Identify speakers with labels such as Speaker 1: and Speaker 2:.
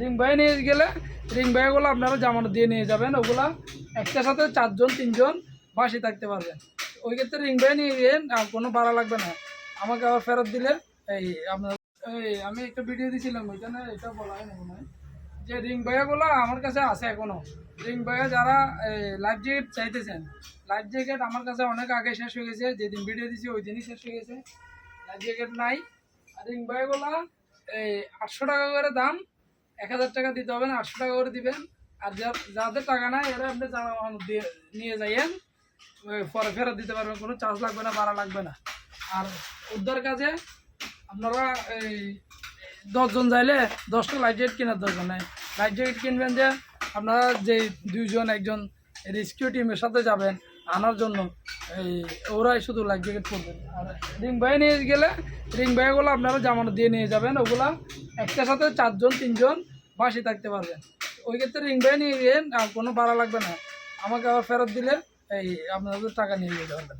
Speaker 1: Ring ভাই নিয়ে গেলে, রিং ভাইগুলো আপনারা জামানো দিয়ে নিয়ে যাবেন, ওগুলা একটার সাথে চারজন, তিনজন বাসি থাকতে পারবেন ওই ক্ষেত্রে রিং ভাই নিয়ে গেলেন আর কোনো ভাড়া লাগবে না। আমাকে আবার ফেরত দিলে, এই আপনার, এই আমি একটা ভিডিও দিয়েছিলাম ওইখানে এটা বলা হয় না যে রিং ভাইয়াগুলো আমার কাছে আছে এখনও রিং ভাইয়া যারা লাইফ জ্যাকেট চাইতেছেন লাইফ জ্যাকেট আমার কাছে অনেক আগে শেষ হয়ে গেছে, যেদিন ভিডিও দিছি ওই দিনই শেষ হয়ে গেছে। লাইফ জ্যাকেট নাই। আর রিং ভাইয়াগুলো এই আটশো টাকা করে দাম, এক হাজার টাকা দিতে হবে না, আটশো টাকা করে দিবেন। আর যাদের টাকা নাই, এরা আপনি দিয়ে নিয়ে যাইয়েন। পরে ফেরত দিতে পারবেন, কোনো চার্জ লাগবে না, ভাড়া লাগবে না। আর উদ্ধার কাজে আপনারা এই দশজন যাইলে দশটা লাইট জ্যাকেট কেনার দরকার নাই। লাইট জ্যাকেট কিনবেন যে আপনারা যে দুইজন, একজন রেস্কিউ টিমের সাথে যাবেন আনার জন্য। এই, ওরাই শুধু লাইফ জ্যাকেট পরবেন আর রিং ভাই নিয়ে গেলে রিং ভাইগুলো আপনারা জামানো দিয়ে নিয়ে যাবেন। ওগুলা একটার সাথে চারজন, তিনজন বাসি থাকতে পারবেন ওই ক্ষেত্রে রিং ভাই নিয়ে গিয়ে আর কোনো ভাড়া লাগবে না। আমাকে আবার ফেরত দিলে এই আপনাদের টাকা নিয়ে যেতে পারবেন